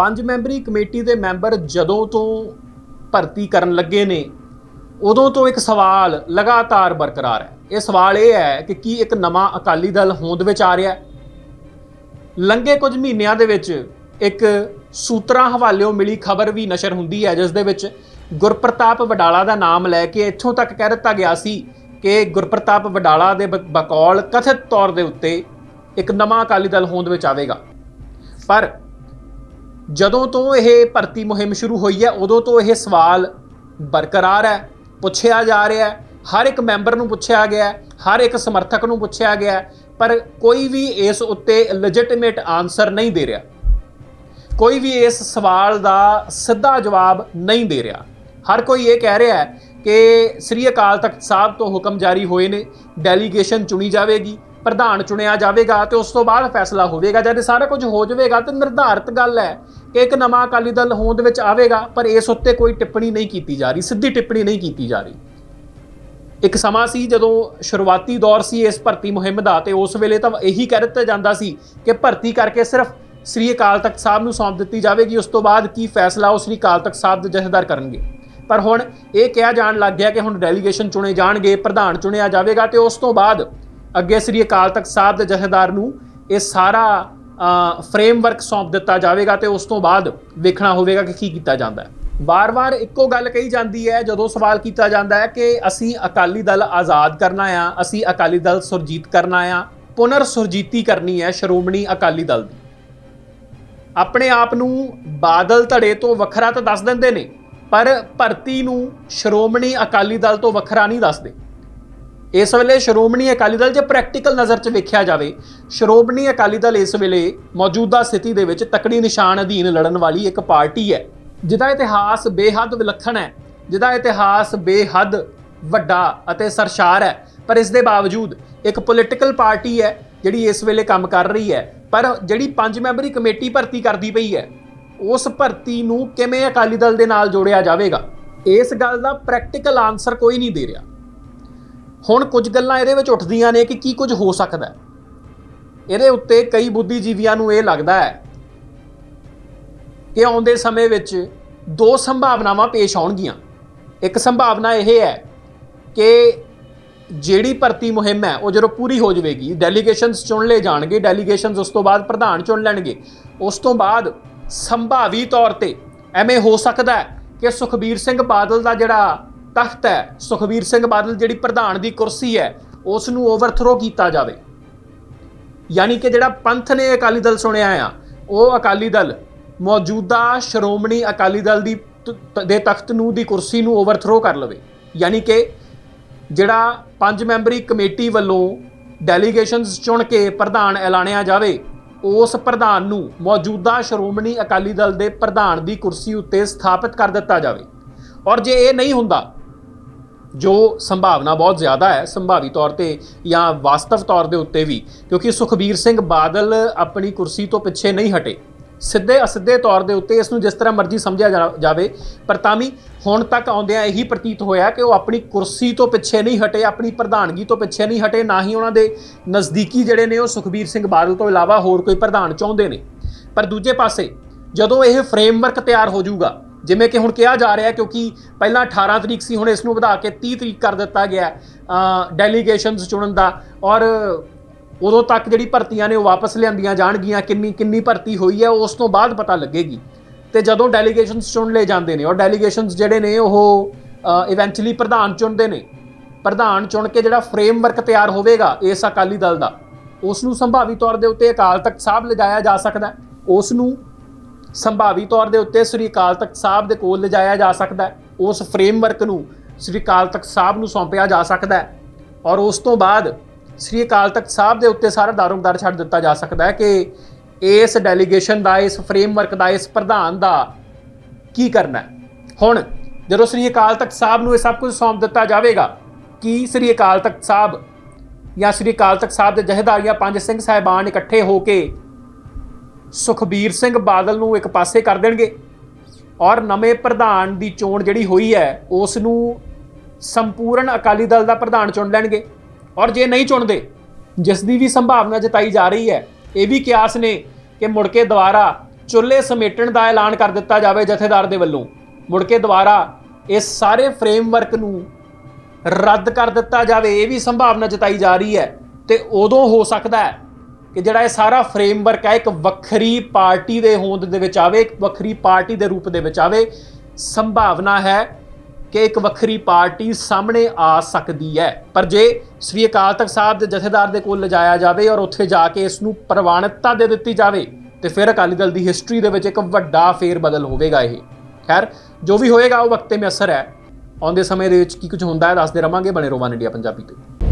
ਪੰਜ memory committee ਦੇ member ਜਦੋਂ ਤੋਂ ਭਰਤੀ ਕਰਨ ਲੱਗੇ ਨੇ, ਉਦੋਂ ਤੋਂ ਇੱਕ ਸਵਾਲ ਲਗਾਤਾਰ ਬਰਕਰਾਰ ਹੈ। ਇਹ ਸਵਾਲ ਇਹ ਹੈ ਕਿ ਕੀ ਇੱਕ ਨਵਾਂ ਅਕਾਲੀ ਦਲ ਹੋਂਦ ਵਿੱਚ ਆ ਰਿਹਾ ਹੈ? ਲੰਘੇ ਕੁਝ ਮਹੀਨਿਆਂ ਦੇ ਵਿੱਚ ਇੱਕ ਸੂਤਰਾਂ ਹਵਾਲਿਓਂ ਮਿਲੀ ਖਬਰ ਵੀ ਨਸ਼ਰ ਹੁੰਦੀ ਹੈ, ਜਿਸ ਦੇ ਵਿੱਚ ਗੁਰਪ੍ਰਤਾਪ ਵਡਾਲਾ ਦਾ ਨਾਮ ਲੈ ਕੇ ਇੱਥੋਂ ਤੱਕ ਕਹਿ ਦਿੱਤਾ ਗਿਆ ਸੀ ਕਿ ਗੁਰਪ੍ਰਤਾਪ ਵਡਾਲਾ ਦੇ ਬ- ਬਕੌਲ ਕਥਿਤ ਤੌਰ ਦੇ ਉੱਤੇ ਇੱਕ ਨਵਾਂ ਅਕਾਲੀ ਦਲ ਹੋਂਦ ਵਿੱਚ ਆਵੇਗਾ। ਪਰ ਜਦੋਂ ਤੋਂ ਇਹ ਭਰਤੀ ਮੁਹਿੰਮ ਸ਼ੁਰੂ ਹੋਈ ਹੈ, ਉਦੋਂ ਤੋਂ ਇਹ ਸਵਾਲ ਬਰਕਰਾਰ ਹੈ, ਪੁੱਛਿਆ ਜਾ ਰਿਹਾ ਹੈ। ਹਰ ਇੱਕ ਮੈਂਬਰ ਨੂੰ ਪੁੱਛਿਆ ਗਿਆ ਹਰ ਇੱਕ ਸਮਰਥਕ ਨੂੰ ਪੁੱਛਿਆ ਗਿਆ ਪਰ ਕੋਈ ਵੀ ਇਸ ਉੱਤੇ ਲੈਜਿਟਿਮੇਟ ਆਨਸਰ ਨਹੀਂ ਦੇ ਰਿਹਾ। ਕੋਈ ਵੀ ਇਸ ਸਵਾਲ ਦਾ ਸਿੱਧਾ ਜਵਾਬ ਨਹੀਂ ਦੇ ਰਿਹਾ। ਹਰ ਕੋਈ ਇਹ ਕਹਿ ਰਿਹਾ ਹੈ ਕਿ ਸ੍ਰੀ ਅਕਾਲ ਤਖਤ ਸਾਹਿਬ ਤੋਂ ਹੁਕਮ ਜਾਰੀ ਹੋਏ ਨੇ ਡੈਲੀਗੇਸ਼ਨ ਚੁਣੀ ਜਾਵੇਗੀ। ਪ੍ਰਧਾਨ ਚੁਣਿਆ ਜਾਵੇਗਾ ਤੇ ਉਸ ਤੋਂ ਬਾਅਦ ਫੈਸਲਾ ਹੋਵੇਗਾ। ਜਦ ਸਾਰਾ ਕੁਝ ਹੋ ਜਾਵੇਗਾ ਤੇ ਨਿਰਧਾਰਤ ਗੱਲ ਹੈ ਕਿ ਇੱਕ ਨਵਾਂ ਅਕਾਲੀ ਦਲ ਹੋਂਦ ਵਿੱਚ ਆਵੇਗਾ, ਪਰ ਇਸ ਉੱਤੇ ਕੋਈ ਟਿੱਪਣੀ ਨਹੀਂ ਕੀਤੀ ਜਾ ਰਹੀ, ਸਿੱਧੀ ਟਿੱਪਣੀ ਨਹੀਂ ਕੀਤੀ ਜਾ ਰਹੀ। ਇੱਕ ਸਮਾਂ ਸੀ ਜਦੋਂ ਸ਼ੁਰੂਆਤੀ ਦੌਰ ਸੀ ਇਸ ਭਰਤੀ ਮੁਹਿੰਮ ਦਾ ਤੇ ਉਸ ਵੇਲੇ ਤਾਂ ਇਹੀ ਕਹਿ ਦਿੱਤਾ ਜਾਂਦਾ ਸੀ ਕਿ ਭਰਤੀ ਕਰਕੇ ਸਿਰਫ ਸ੍ਰੀ ਅਕਾਲ ਤਖਤ ਸਾਹਿਬ ਨੂੰ ਸੌਂਪ ਦਿੱਤੀ ਜਾਵੇਗੀ, ਉਸ ਤੋਂ ਬਾਅਦ ਕੀ ਫੈਸਲਾ ਉਹ ਸ੍ਰੀ ਅਕਾਲ ਤਖਤ ਸਾਹਿਬ ਦੇ ਜਥੇਦਾਰ ਕਰਨਗੇ। ਪਰ ਹੁਣ ਇਹ ਕਿਹਾ ਜਾਣ ਲੱਗ ਗਿਆ ਕਿ ਹੁਣ ਡੈਲੀਗੇਸ਼ਨ ਚੁਣੇ ਜਾਣਗੇ, ਪ੍ਰਧਾਨ ਚੁਣਿਆ ਜਾਵੇਗਾ ਤੇ ਉਸ ਤੋਂ ਬਾਅਦ ਅੱਗੇ ਸ੍ਰੀ ਅਕਾਲ ਤਖਤ ਸਾਹਿਬ ਦੇ ਜਥੇਦਾਰ ਨੂੰ ਇਹ ਸਾਰਾ ਫਰੇਮਵਰਕ ਸੌਂਪ ਦਿੱਤਾ ਜਾਵੇਗਾ ਤੇ ਉਸ ਤੋਂ ਬਾਅਦ ਵੇਖਣਾ ਹੋਵੇਗਾ ਕਿ ਕੀ ਕੀਤਾ ਜਾਂਦਾ ਹੈ। ਵਾਰ-ਵਾਰ ਇੱਕੋ ਗੱਲ ਕਹੀ ਜਾਂਦੀ ਹੈ, ਜਦੋਂ ਸਵਾਲ ਕੀਤਾ ਜਾਂਦਾ ਹੈ ਕਿ ਅਸੀਂ ਅਕਾਲੀ ਦਲ ਆਜ਼ਾਦ ਕਰਨਾ ਆ, ਅਸੀਂ ਅਕਾਲੀ ਦਲ ਸੁਰਜੀਤ ਕਰਨਾ ਆ, ਪੁਨਰ ਸੁਰਜੀਤੀ ਕਰਨੀ ਹੈ ਸ਼੍ਰੋਮਣੀ ਅਕਾਲੀ ਦਲ ਦੀ। ਆਪਣੇ ਆਪ ਨੂੰ ਬਾਦਲ ਧੜੇ ਤੋਂ ਵੱਖਰਾ ਤਾਂ ਦੱਸ ਦਿੰਦੇ ਨੇ, ਪਰ ਭਰਤੀ ਨੂੰ ਸ਼੍ਰੋਮਣੀ ਅਕਾਲੀ ਦਲ ਤੋਂ ਵੱਖਰਾ ਨਹੀਂ ਦੱਸਦੇ। ਇਸ ਵੇਲੇ ਸ਼੍ਰੋਮਣੀ ਅਕਾਲੀ ਦਲ, ਜੇ ਪ੍ਰੈਕਟੀਕਲ ਨਜ਼ਰ 'ਚ ਵੇਖਿਆ ਜਾਵੇ, ਸ਼੍ਰੋਮਣੀ ਅਕਾਲੀ ਦਲ ਇਸ ਵੇਲੇ ਮੌਜੂਦਾ ਸਥਿਤੀ ਦੇ ਵਿੱਚ ਤਕੜੀ ਨਿਸ਼ਾਨ ਅਧੀਨ ਲੜਨ ਵਾਲੀ ਇੱਕ ਪਾਰਟੀ ਹੈ, ਜਿਹਦਾ ਇਤਿਹਾਸ ਬੇਹੱਦ ਵਿਲੱਖਣ ਹੈ, ਜਿਹਦਾ ਇਤਿਹਾਸ ਬੇਹੱਦ ਵੱਡਾ ਅਤੇ ਸਰਸ਼ਾਰ ਹੈ, ਪਰ ਇਸ ਦੇ ਬਾਵਜੂਦ ਇੱਕ ਪੋਲੀਟੀਕਲ ਪਾਰਟੀ ਹੈ, ਜਿਹੜੀ ਇਸ ਵੇਲੇ ਕੰਮ ਕਰ ਰਹੀ ਹੈ, ਪਰ ਜਿਹੜੀ ਪੰਜ ਮੈਂਬਰੀ ਕਮੇਟੀ ਭਰਤੀ ਕਰਦੀ ਪਈ ਹੈ, ਉਸ ਭਰਤੀ ਨੂੰ ਕਿਵੇਂ ਅਕਾਲੀ ਦਲ ਦੇ ਨਾਲ ਜੋੜਿਆ ਜਾਵੇਗਾ? ਇਸ ਗੱਲ ਦਾ ਪ੍ਰੈਕਟੀਕਲ ਆਨਸਰ ਕੋਈ ਨਹੀਂ ਦੇ ਰਿਹਾ। ਹੁਣ ਕੁਝ ਗੱਲਾਂ ਇਹਦੇ ਵਿੱਚ ਉੱਠਦੀਆਂ ਨੇ ਕਿ ਕੀ ਕੁਝ ਹੋ ਸਕਦਾ ਇਹਦੇ ਉੱਤੇ ਕਈ ਬੁੱਧੀਜੀਵੀਆਂ ਨੂੰ ਇਹ ਲੱਗਦਾ ਹੈ ਕਿ ਆਉਂਦੇ ਸਮੇਂ ਵਿੱਚ ਦੋ ਸੰਭਾਵਨਾਵਾਂ ਪੇਸ਼ ਆਉਣਗੀਆਂ। ਇੱਕ ਸੰਭਾਵਨਾ ਇਹ ਹੈ ਕਿ ਜਿਹੜੀ ਭਰਤੀ ਮੁਹਿੰਮ ਹੈ, ਉਹ ਜਦੋਂ ਪੂਰੀ ਹੋ ਜਾਵੇਗੀ ਡੈਲੀਗੇਸ਼ਨਸ ਚੁਣ ਲਏ ਜਾਣਗੇ ਡੈਲੀਗੇਸ਼ਨਸ ਉਸ ਤੋਂ ਬਾਅਦ ਪ੍ਰਧਾਨ ਚੁਣ ਲੈਣਗੇ। ਉਸ ਤੋਂ ਬਾਅਦ ਸੰਭਾਵੀ ਤੌਰ ਤੇ ਐਵੇਂ ਹੋ ਸਕਦਾ ਹੈ ਕਿ ਸੁਖਬੀਰ ਸਿੰਘ ਬਾਦਲ ਦਾ ਜਿਹੜਾ ਤਖਤ ਹੈ। ਸੁਖਬੀਰ ਸਿੰਘ ਬਾਦਲ ਜਿਹੜੀ ਪ੍ਰਧਾਨ ਦੀ ਕੁਰਸੀ ਹੈ ਉਸ ਨੂੰ ਓਵਰਥਰੋ ਕੀਤਾ ਜਾਵੇ। ਯਾਨੀ ਕਿ ਜਿਹੜਾ ਪੰਥ ਨੇ ਅਕਾਲੀ ਦਲ ਸੁਣਿਆ ਆ, ਉਹ ਅਕਾਲੀ ਦਲ, ਮੌਜੂਦਾ ਸ਼੍ਰੋਮਣੀ ਅਕਾਲੀ ਦਲ ਦੀ ਦੇ ਤਖਤ ਨੂੰ, ਦੀ ਕੁਰਸੀ ਨੂੰ ਓਵਰਥਰੋ ਕਰ ਲਵੇ। ਯਾਨੀ ਕਿ ਜਿਹੜਾ ਪੰਜ ਮੈਂਬਰੀ ਕਮੇਟੀ ਵੱਲੋਂ ਡੈਲੀਗੇਸ਼ਨਸ ਚੁਣ ਕੇ ਪ੍ਰਧਾਨ ਐਲਾਨਿਆ ਜਾਵੇ, ਉਸ ਪ੍ਰਧਾਨ ਨੂੰ ਮੌਜੂਦਾ ਸ਼੍ਰੋਮਣੀ ਅਕਾਲੀ ਦਲ ਦੇ ਪ੍ਰਧਾਨ ਦੀ ਕੁਰਸੀ ਉੱਤੇ ਸਥਾਪਿਤ ਕਰ ਦਿੱਤਾ ਜਾਵੇ। ਔਰ ਜੇ ਇਹ ਨਹੀਂ ਹੁੰਦਾ ਜੋ ਸੰਭਾਵਨਾ ਬਹੁਤ ਜ਼ਿਆਦਾ ਹੈ ਸੰਭਾਵੀ ਤੌਰ ਤੇ ਜਾਂ ਵਾਸਤਵ ਤੌਰ ਦੇ ਉੱਤੇ ਵੀ, ਕਿਉਂਕਿ ਸੁਖਬੀਰ ਸਿੰਘ ਬਾਦਲ ਆਪਣੀ ਕੁਰਸੀ ਤੋਂ ਪਿੱਛੇ ਨਹੀਂ ਹਟੇ। ਸਿੱਧੇ ਅਸਿੱਧੇ ਤੌਰ ਦੇ ਉੱਤੇ ਇਸ ਨੂੰ ਜਿਸ ਤਰ੍ਹਾਂ ਮਰਜ਼ੀ ਸਮਝਿਆ ਜਾ- ਜਾਵੇ, ਪਰ ਤਾਂ ਵੀ ਹੁਣ ਤੱਕ ਆਉਂਦਿਆਂ ਇਹੀ ਪ੍ਰਤੀਤ ਹੋਇਆ ਕਿ ਉਹ ਆਪਣੀ ਕੁਰਸੀ ਤੋਂ ਪਿੱਛੇ ਨਹੀਂ ਹਟੇ, ਆਪਣੀ ਪ੍ਰਧਾਨਗੀ ਤੋਂ ਪਿੱਛੇ ਨਹੀਂ ਹਟੇ, ਨਾ ਹੀ ਉਹਨਾਂ ਦੇ ਨਜ਼ਦੀਕੀ ਜਿਹੜੇ ਨੇ ਉਹ ਸੁਖਬੀਰ ਸਿੰਘ ਬਾਦਲ ਤੋਂ ਇਲਾਵਾ ਹੋਰ ਕੋਈ ਪ੍ਰਧਾਨ ਚਾਹੁੰਦੇ ਨੇ। ਪਰ ਦੂਜੇ ਪਾਸੇ, ਜਦੋਂ ਇਹ ਫਰੇਮਵਰਕ ਤਿਆਰ ਹੋ ਜਾਊਗਾ ਜਿਵੇਂ ਕਿ ਹੁਣ ਕਿਹਾ ਜਾ ਰਿਹਾ ਕਿਉਂਕਿ ਪਹਿਲਾਂ 18 ਤਰੀਕ ਸੀ, ਹੁਣ ਇਸ ਨੂੰ ਵਧਾ ਕੇ 30 ਤਰੀਕ ਕਰ ਦਿੱਤਾ ਗਿਆ ਡੈਲੀਗੇਸ਼ਨਸ ਚੁਣਨ ਦਾ ਔਰ ਉਦੋਂ ਤੱਕ ਜਿਹੜੀ ਭਰਤੀਆਂ ਨੇ ਉਹ ਵਾਪਸ ਲਿਆਂਦੀਆਂ ਜਾਣਗੀਆਂ, ਕਿੰਨੀ ਕਿੰਨੀ ਭਰਤੀ ਹੋਈ ਹੈ, ਉਸ ਤੋਂ ਬਾਅਦ ਪਤਾ ਲੱਗੇਗੀ। ਤੇ ਜਦੋਂ ਡੈਲੀਗੇਸ਼ਨਸ ਚੁਣ ਲਏ ਜਾਂਦੇ ਨੇ ਔਰ ਡੈਲੀਗੇਸ਼ਨਸ ਜਿਹੜੇ ਨੇ ਉਹ ਇਵੈਂਚੁਅਲੀ ਪ੍ਰਧਾਨ ਚੁਣਦੇ ਨੇ, ਪ੍ਰਧਾਨ ਚੁਣ ਕੇ ਜਿਹੜਾ ਫਰੇਮਵਰਕ ਤਿਆਰ ਹੋਵੇਗਾ ਇਸ ਅਕਾਲੀ ਦਲ ਦਾ, ਉਸ ਨੂੰ ਸੰਭਾਵੀ ਤੌਰ ਦੇ ਉੱਤੇ ਅਕਾਲ ਤਖਤ ਸਾਹਿਬ ਲਿਜਾਇਆ ਜਾ ਸਕਦਾ ਉਸ ਨੂੰ ਸੰਭਾਵੀ ਤੌਰ ਦੇ ਉੱਤੇ ਸ੍ਰੀ ਅਕਾਲ ਤਖਤ ਸਾਹਿਬ ਦੇ ਕੋਲ ਲਿਜਾਇਆ ਜਾ ਸਕਦਾ ਹੈ। ਉਸ ਫਰੇਮਵਰਕ ਨੂੰ ਸ੍ਰੀ ਅਕਾਲ ਤਖਤ ਸਾਹਿਬ ਨੂੰ ਸੌਂਪਿਆ ਜਾ ਸਕਦਾ ਹੈ। ਔਰ ਉਸ ਤੋਂ ਬਾਅਦ ਸ੍ਰੀ ਅਕਾਲ ਤਖਤ ਸਾਹਿਬ ਦੇ ਉੱਤੇ ਸਾਰਾ ਦਾਰੋਮਦਾਰ ਛੱਡ ਦਿੱਤਾ ਜਾ ਸਕਦਾ ਹੈ ਕਿ ਇਸ ਡੈਲੀਗੇਸ਼ਨ ਦਾ, ਇਸ ਫਰੇਮਵਰਕ ਦਾ, ਇਸ ਪ੍ਰਧਾਨ ਦਾ ਕੀ ਕਰਨਾ ਹੁਣ ਜਦੋਂ ਸ੍ਰੀ ਅਕਾਲ ਤਖਤ ਸਾਹਿਬ ਨੂੰ ਇਹ ਸਭ ਕੁਝ ਸੌਂਪ ਦਿੱਤਾ ਜਾਵੇਗਾ, ਕੀ ਸ੍ਰੀ ਅਕਾਲ ਤਖਤ ਸਾਹਿਬ ਜਾਂ ਸ੍ਰੀ ਅਕਾਲ ਤਖਤ ਸਾਹਿਬ ਦੇ ਜਥੇਦਾਰ ਜਾਂ ਪੰਜ ਸਿੰਘ ਸਾਹਿਬਾਨ ਇਕੱਠੇ ਹੋ ਕੇ ਸੁਖਬੀਰ ਸਿੰਘ ਬਾਦਲ ਨੂੰ ਇੱਕ ਪਾਸੇ ਕਰ ਦੇਣਗੇ ਔਰ ਨਵੇਂ ਪ੍ਰਧਾਨ ਦੀ ਚੋਣ ਜਿਹੜੀ ਹੋਈ ਹੈ, ਉਸ ਨੂੰ ਸੰਪੂਰਨ ਅਕਾਲੀ ਦਲ ਦਾ ਪ੍ਰਧਾਨ ਚੁਣ ਲੈਣਗੇ। ਔਰ ਜੇ ਨਹੀਂ ਚੁਣਦੇ, ਜਿਸ ਦੀ ਵੀ ਸੰਭਾਵਨਾ ਜਤਾਈ ਜਾ ਰਹੀ ਹੈ, ਇਹ ਵੀ ਕਿਆਸ ਨੇ ਕਿ ਮੁੜ ਕੇ ਦੁਬਾਰਾ ਚੁੱਲ੍ਹੇ ਸਮੇਟਣ ਦਾ ਐਲਾਨ ਕਰ ਦਿੱਤਾ ਜਾਵੇ ਜਥੇਦਾਰ ਦੇ ਵੱਲੋਂ। ਮੁੜ ਕੇ ਦੁਬਾਰਾ ਇਸ ਸਾਰੇ ਫਰੇਮਵਰਕ ਨੂੰ ਰੱਦ ਕਰ ਦਿੱਤਾ ਜਾਵੇ, ਇਹ ਵੀ ਸੰਭਾਵਨਾ ਜਤਾਈ ਜਾ ਰਹੀ ਹੈ ਤੇ ਉਦੋਂ ਹੋ ਸਕਦਾ ਹੈ ਕਿ ਜਿਹੜਾ ਇਹ ਸਾਰਾ ਫਰੇਮਵਰਕ ਹੈ, ਇੱਕ ਵੱਖਰੀ ਪਾਰਟੀ ਦੇ ਹੋਂਦ ਦੇ ਵਿੱਚ ਆਵੇ, ਇੱਕ ਵੱਖਰੀ ਪਾਰਟੀ ਦੇ ਰੂਪ ਦੇ ਵਿੱਚ ਆਵੇ, ਸੰਭਾਵਨਾ ਹੈ ਕਿ ਇੱਕ ਵੱਖਰੀ ਪਾਰਟੀ ਸਾਹਮਣੇ ਆ ਸਕਦੀ ਹੈ। ਪਰ ਜੇ ਸ੍ਰੀ ਅਕਾਲ ਤਖਤ ਸਾਹਿਬ ਦੇ ਜਥੇਦਾਰ ਦੇ ਕੋਲ ਲਿਜਾਇਆ ਜਾਵੇ ਔਰ ਉੱਥੇ ਜਾ ਕੇ ਇਸ ਨੂੰ ਪ੍ਰਵਾਨਿਤਤਾ ਦੇ ਦਿੱਤੀ ਜਾਵੇ, ਤੇ ਫਿਰ ਅਕਾਲੀ ਦਲ ਦੀ ਹਿਸਟਰੀ ਦੇ ਵਿੱਚ ਇੱਕ ਵੱਡਾ ਫੇਰ ਬਦਲ ਹੋਵੇਗਾ ਇਹ। ਖੈਰ, ਜੋ ਵੀ ਹੋਏਗਾ, ਉਹ ਵਕਤੇ ਮੇ ਅਸਰ ਹੈ। ਆਉਂਦੇ ਸਮੇਂ ਦੇ ਵਿੱਚ ਕੀ ਕੁਝ ਹੁੰਦਾ ਹੈ, ਦੱਸਦੇ ਰਵਾਂਗੇ। ਬਣੇ ਰੋਵਾਨ ਇੰਡੀਆ ਪੰਜਾਬੀ ਤੇ।